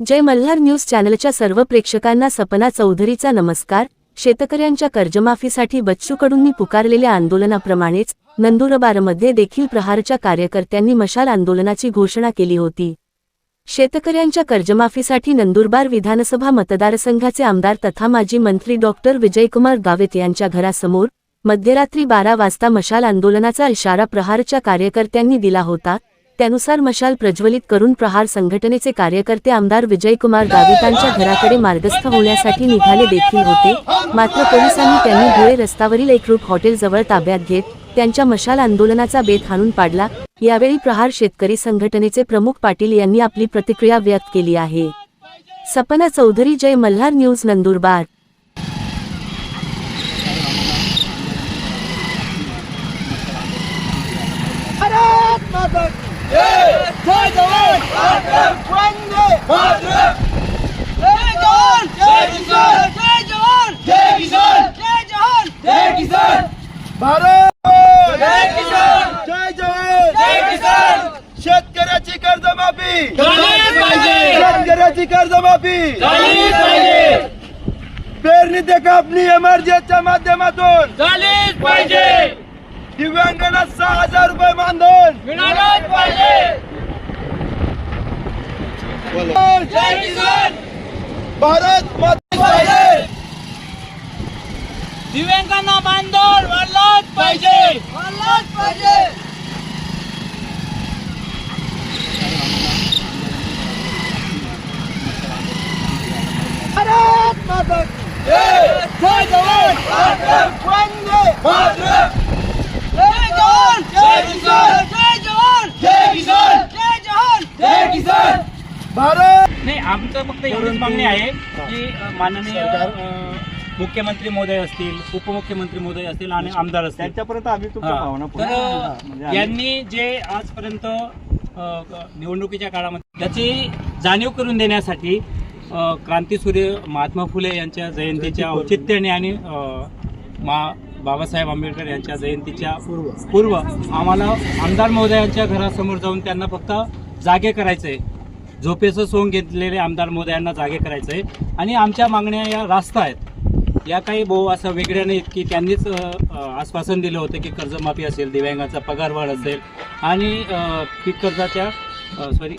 जय Malhar news चॅनलच्या सर्व प्रेक्षकांना सपना चौधरीचा नमस्कार. शेतकऱ्यांच्या कर्जमाफीसाठी बच्चू कडूंनी पुकारलेल्या आंदोलनाप्रमाणेच नंदुरबारमध्ये देखील प्रहारच्या कार्यकर्त्यांनी मशाल आंदोलनाची घोषणा केली होती. शेतकऱ्यांच्या कर्जमाफीसाठी नंदुरबार विधानसभा मतदारसंघाचे आमदार तथा माजी मंत्री डॉक्टर विजयकुमार गावित यांच्या घरासमोर मध्यरात्री बारा वाजता मशाल आंदोलनाचा इशारा प्रहारच्या कार्यकर्त्यांनी दिला होता. त्यानुसार मशाल प्रज्वलित करून प्रहार संघटनेचे कार्यकर्ते आमदार विजयकुमार गावितांच्या घराकडे मार्गस्थ होण्यासाठी निघाले देखील होते. मात्र पोलिसांनी त्यांनी धुळे रस्त्यावरील एक रूप हॉटेलजवळ ताब्यात घेत त्यांच्या मशाल आंदोलनाचा बेत हाणून पाडला. यावेळी प्रहार शेतकरी संघटनेचे प्रमुख पाटील यांनी आपली प्रतिक्रिया व्यक्त केली आहे. सपना चौधरी जय मल्हार न्यूज नंदुरबार भारत माता की जय जवान वंदे जय जवान जय किसान जय जवान जय किसान जय जवान. जय किसान भारत जय किसान जय जवान जय किसान शेतकऱ्याची कर्जमाफी. शेतकऱ्याची कर्जमाफी पेरणी ते कापणी एमआरजीच्या माध्यमातून झालीच पाहिजे. दिव्यांगांना सहा हजार रुपये मानधन. मिळालंच पाहिजे. भारत माता की जय। दिव्यांगांना बांधून वाढलाच पाहिजे। वाढलाच पाहिजे। भारत माता की जय। जय जवान। वंदे जय जवान जय किसान जय जवान जय किसान जय जवान जय किसान भारत नाही आमचं फक्त एवढीच मागणी आहे की माननीय मुख्यमंत्री महोदय असतील उपमुख्यमंत्री महोदय असतील आणि आमदार असतील. त्यांच्यापर्यंत आम्ही. भावना तर म्हणजे यांनी जे आजपर्यंत निवडणुकीच्या काळामध्ये त्याची जाणीव करून देण्यासाठी क्रांतीसूर्य महात्मा फुले यांच्या जयंतीच्या औचित्याने आणि मा बाबासाहेब आंबेडकर यांच्या जयंतीच्या पूर्व आम्हाला आमदार महोदयांच्या घरासमोर जाऊन त्यांना फक्त जागे करायचंय. झोपेचं सोंग घेतलेले आमदार मोदयांना जागे करायचं आहे आणि आमच्या मागण्या या रास्त आहेत. या काही भाऊ असं वेगळ्या नाहीत की त्यांनीच आश्वासन दिलं होतं की कर्जमाफी असेल दिव्यांगाचा पगारवाढ असेल. आणि पीक कर्जाच्या सॉरी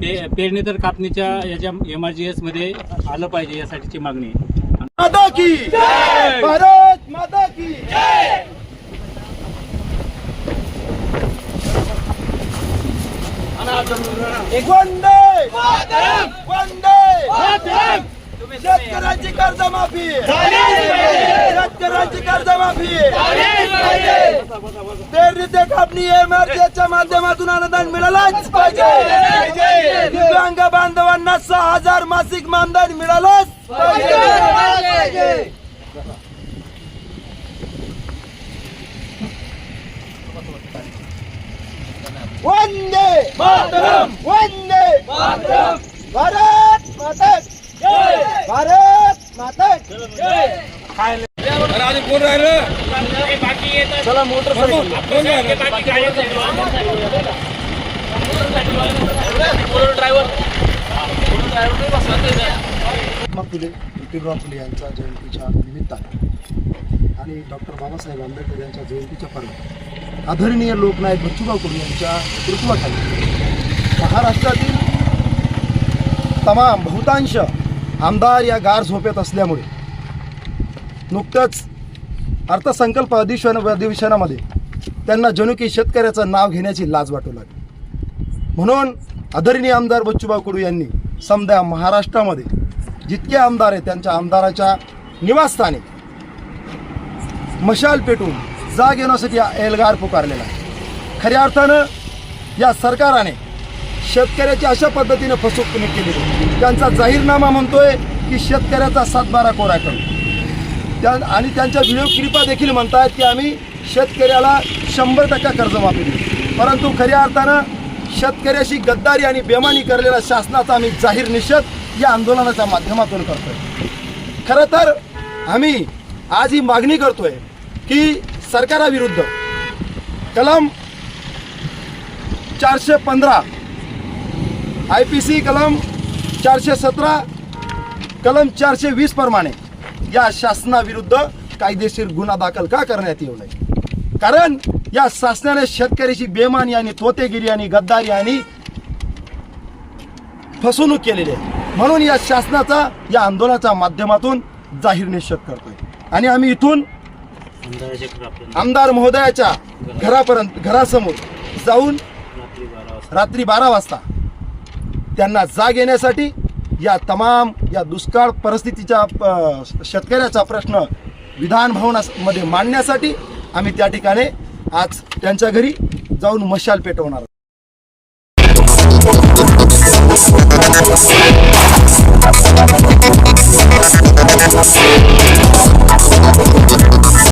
पे पेरणी तर कापणीच्या याच्या एम आर जी एसमध्ये आलं पाहिजे यासाठीची मागणी आहे माता की भारत माता की वंदे वंदे शेतकऱ्याची कर्जमाफी! शेतकऱ्याची कर्जमाफी! पेरणी ते कापणी एमआरजीच्या माध्यमातून अनुदान मिळालंच पाहिजे! दिव्यांग बांधवांना सहा हजार मासिक मानधन मिळालंच पाहिजे! वंदे मातरम। वंदे मातरम। भारत माता की जय। भारत माता जय। चला महात्मा फुले ज्योतिराव फुले यांच्या जयंतीच्या निमित्ताने आणि डॉक्टर बाबासाहेब आंबेडकर यांच्या जयंतीच्या पर्व आदरणीय लोकनायक बच्चूभाऊ कडू यांच्या नेतृत्वाखाली महाराष्ट्रातील तमाम बहुतांश आमदार या गार झोपेत असल्यामुळे नुकतंच अर्थसंकल्प अधिवेशन अधिवेशनामध्ये त्यांना जनुकी शेतकऱ्याचं नाव घेण्याची लाज वाटू लागली. म्हणून आदरणीय आमदार बच्चूभाऊ कडू यांनी समजा महाराष्ट्रामध्ये जितके आमदार आहेत त्यांच्या आमदाराच्या निवासस्थानी मशाल पेटून जाग येण्यासाठी एल्गार पुकारलेला आहे. खऱ्या अर्थानं या सरकाराने शेतकऱ्याची अशा पद्धतीनं फसवणूक केली आहे. त्यांचा जाहीरनामा म्हणतोय की शेतकऱ्याचा सातबारा कोरा करू. त्या आणि त्यांच्या व्हिडिओ क्लिपा देखील म्हणतात की आम्ही शेतकऱ्याला शंभर टक्का कर्जमाफी देऊ. परंतु खऱ्या अर्थानं शेतकऱ्याशी गद्दारी आणि बेमानी करलेल्या शासनाचा आम्ही जाहीर निषेध या आंदोलनाच्या माध्यमातून करतोय. खरं तर आम्ही आज ही मागणी करतोय की सरकाराविरुद्ध. कलम चारशे पंधरा आय पी सी कलम चारशे सतरा कलम चारशे वीस प्रमाणे या शासनाविरुद्ध कायदेशीर गुन्हा दाखल का करण्यात येऊ नये? कारण या शासनाने शेतकऱ्याची बेमानी आणि तोतेगिरी आणि गद्दारी आणि फसवणूक केलेली आहे. म्हणून या शासनाचा या आंदोलनाच्या माध्यमातून जाहीर निषेध करतोय. आणि आम्ही इथून आमदार महोदयाच्या घरापर्यंत घरासमोर जाऊन रात्री बारा वाजता. त्यांना जाग येण्यासाठी या तमाम या दुष्काळ परिस्थितीच्या शेतकऱ्याचा प्रश्न विधान भवनामध्ये मांडण्यासाठी आम्ही त्या ठिकाणी आज त्यांच्या घरी जाऊन मशाल पेटवणार आहोत.